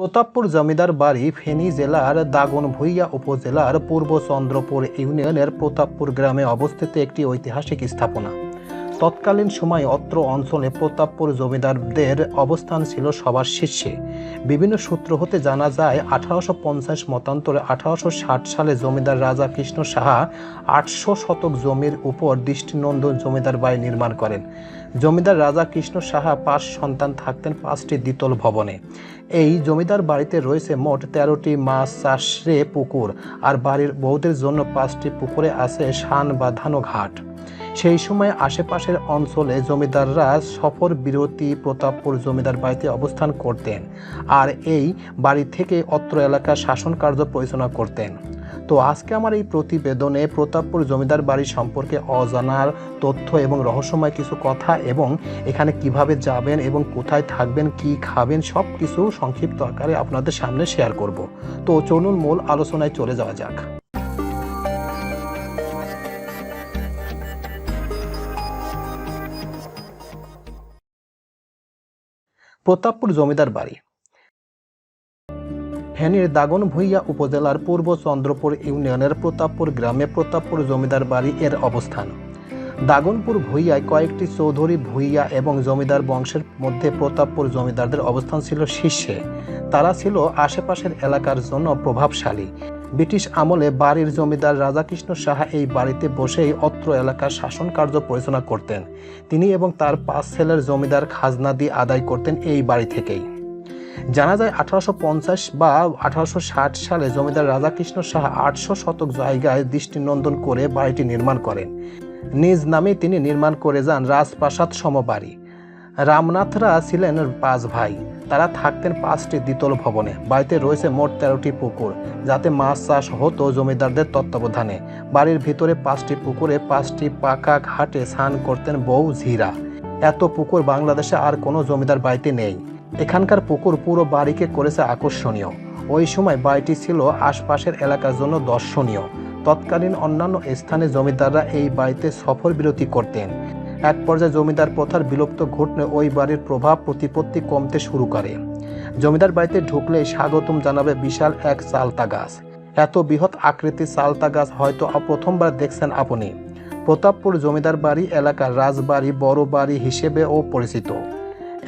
প্রতাপপুর জমিদার বাড়ি ফেনী জেলার দাগনভূঞা উপজেলার পূর্ব চন্দ্রপুর ইউনিয়নের প্রতাপপুর গ্রামে অবস্থিত একটি ঐতিহাসিক স্থাপনা। তৎকালীন সময়ে অত্র অঞ্চলে প্রতাপপুর জমিদারদের অবস্থান ছিল সবার শীর্ষে। বিভিন্ন সূত্র হতে জানা যায়, আঠারোশো পঞ্চাশ মতান্তরে আঠারোশো ষাট সালে জমিদার রাজা কৃষ্ণ সাহা আটশো শতক জমির উপর দৃষ্টিনন্দন জমিদার বাড়ি নির্মাণ করেন। জমিদার রাজা কৃষ্ণ সাহা পাঁচ সন্তান থাকতেন পাঁচটি দ্বিতল ভবনে। এই জমিদার বাড়িতে রয়েছে মোট তেরোটি মাছ চাষে পুকুর, আর বাড়ির বৌদের জন্য পাঁচটি পুকুরে আছে শান বাঁধানো ঘাট। সেই সময় আশেপাশের অঞ্চলে জমিদাররা সফর বিরতি প্রতাপপুর জমিদার বাড়িতে অবস্থান করতেন আর এই বাড়ি থেকে অত্র এলাকার শাসন কার্য পরিচালনা করতেন। তো আজকে আমার এই প্রতিবেদনে প্রতাপপুর জমিদার বাড়ি সম্পর্কে অজানার তথ্য এবং রহস্যময় কিছু কথা এবং এখানে কীভাবে যাবেন এবং কোথায় থাকবেন, কি খাবেন সব কিছু সংক্ষিপ্ত আকারে আপনাদের সামনে শেয়ার করব। তো চলুন মূল আলোচনায় চলে যাওয়া যাক। প্রতাপপুর জমিদার বাড়ি। ফেনীর দাগনভূঞা উপজেলার পূর্ব চন্দ্রপুর ইউনিয়নের প্রতাপপুর গ্রামে প্রতাপপুর জমিদার বাড়ি এর অবস্থান। দাগনপুর ভূঁইয়ায় কয়েকটি চৌধুরী ভূঁইয়া এবং জমিদার বংশের মধ্যে প্রতাপপুর জমিদারদের অবস্থান ছিল শীর্ষে। তারা ছিল আশেপাশের এলাকার জন্য প্রভাবশালী। ব্রিটিশ আমলে বাড়ির জমিদার রাধাকৃষ্ণ সাহা এই বাড়িতে বসেই অত্র এলাকার শাসন কার্য পরিচালনা করতেন। তিনি এবং তার পাঁচ ছেলের জমিদার খাজনা দিয়ে আদায় করতেন এই বাড়ি থেকেই। জানা যায় আঠারোশো পঞ্চাশ বা আঠারোশো ষাট সালে জমিদার রাধাকৃষ্ণ সাহা আটশো শতক জায়গায় দৃষ্টিনন্দন করে বাড়িটি নির্মাণ করেন। নিজ নামে তিনি নির্মাণ করে যান রাজপ্রাসাদ সমবাড়ি। রামনাথরা ছিলেন পাঁচ ভাই। তারা থাকতেন পাঁচটি দ্বিতল ভবনে। বাড়িতে রয়েছে মোট তেরোটি পুকুর, যাতে মাছ চাষ হতো জমিদারদের তত্ত্বাবধানে। বাড়ির ভিতরে পাঁচটি পুকুরে পাঁচটি পাকা ঘাটে স্নান করতেন বউ ঝিরা। এত পুকুর বাংলাদেশে আর কোনো জমিদার বাড়িতে নেই। এখানকার পুকুর পুরো বাড়িকে করেছে আকর্ষণীয়। ওই সময় বাড়িটি ছিল আশপাশের এলাকার জন্য দর্শনীয়। তৎকালীন অন্যান্য স্থানে জমিদাররা এই বাড়িতে সফর বিরতি করতেন। এক পর্যায়ে জমিদার প্রথার বিলুপ্ত ঘটলে ওই বাড়ির প্রভাব প্রতিপত্তি কমতে শুরু করে। জমিদার বাড়িতে ঢুকলেই স্বাগতম জানাবে বিশাল এক চালতা গাছ। এত বৃহৎ আকৃতির চালতা গাছ হয়তো প্রথমবার দেখছেন আপনি। প্রতাপপুর জমিদার বাড়ি এলাকার রাজবাড়ি, বড় বাড়ি হিসেবেও পরিচিত।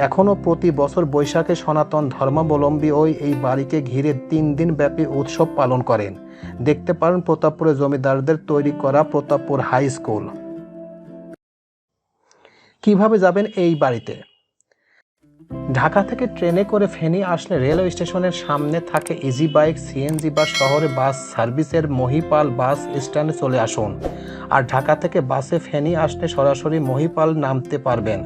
এখনও প্রতি বছর বৈশাখে সনাতন ধর্মাবলম্বী ওই, এই বাড়িকে ঘিরে তিন দিন ব্যাপী উৎসব পালন করেন। দেখতে পারেন প্রতাপপুরের জমিদারদের তৈরি করা প্রতাপপুর হাই স্কুল। কীভাবে যাবেন এই বাড়িতে? ঢাকা থেকে ট্রেনে করে ফেনী আসলে রেলওয়ে স্টেশনের সামনে থাকে ইজি বাইক সিএনজি বা শহরে বাস সার্ভিসের মহিপাল বাস স্ট্যান্ডে চলে আসুন। আর ঢাকা থেকে বাসে ফেনী আসলে সরাসরি মহিপাল নামতে পারবেন।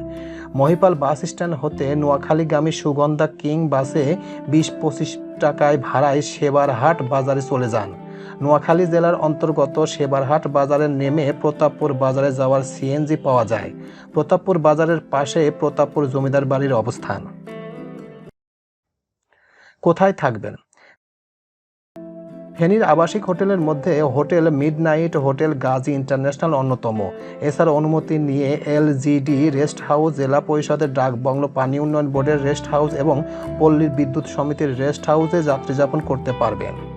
মহিপাল বাস স্ট্যান্ড হতে নোয়াখালীগামী সুগন্ধা কিং বাসে বিশ পঁচিশ টাকায় ভাড়ায় সেবারহাট বাজারে চলে যান। নোয়াখালী জেলার অন্তর্গত সেবারহাট বাজারে নেমে প্রতাপপুর বাজারে যাওয়ার সিএনজি পাওয়া যায়। প্রতাপপুর বাজারের পাশে প্রতাপপুর জমিদার বাড়ির অবস্থান। কোথায় থাকবেন? ফেনীর আবাসিক হোটেলের মধ্যে hotel midnight hotel Gazi international অন্যতম। এছাড়া অনুমতি নিয়ে এলজিডি রেস্ট হাউস, জেলা পরিষদের ডাক বাংলো, পানি উন্নয়ন বোর্ডের রেস্ট হাউস এবং পল্লীর বিদ্যুৎ সমিতির রেস্ট হাউসে যাত্রী যাপন করতে পারবেন।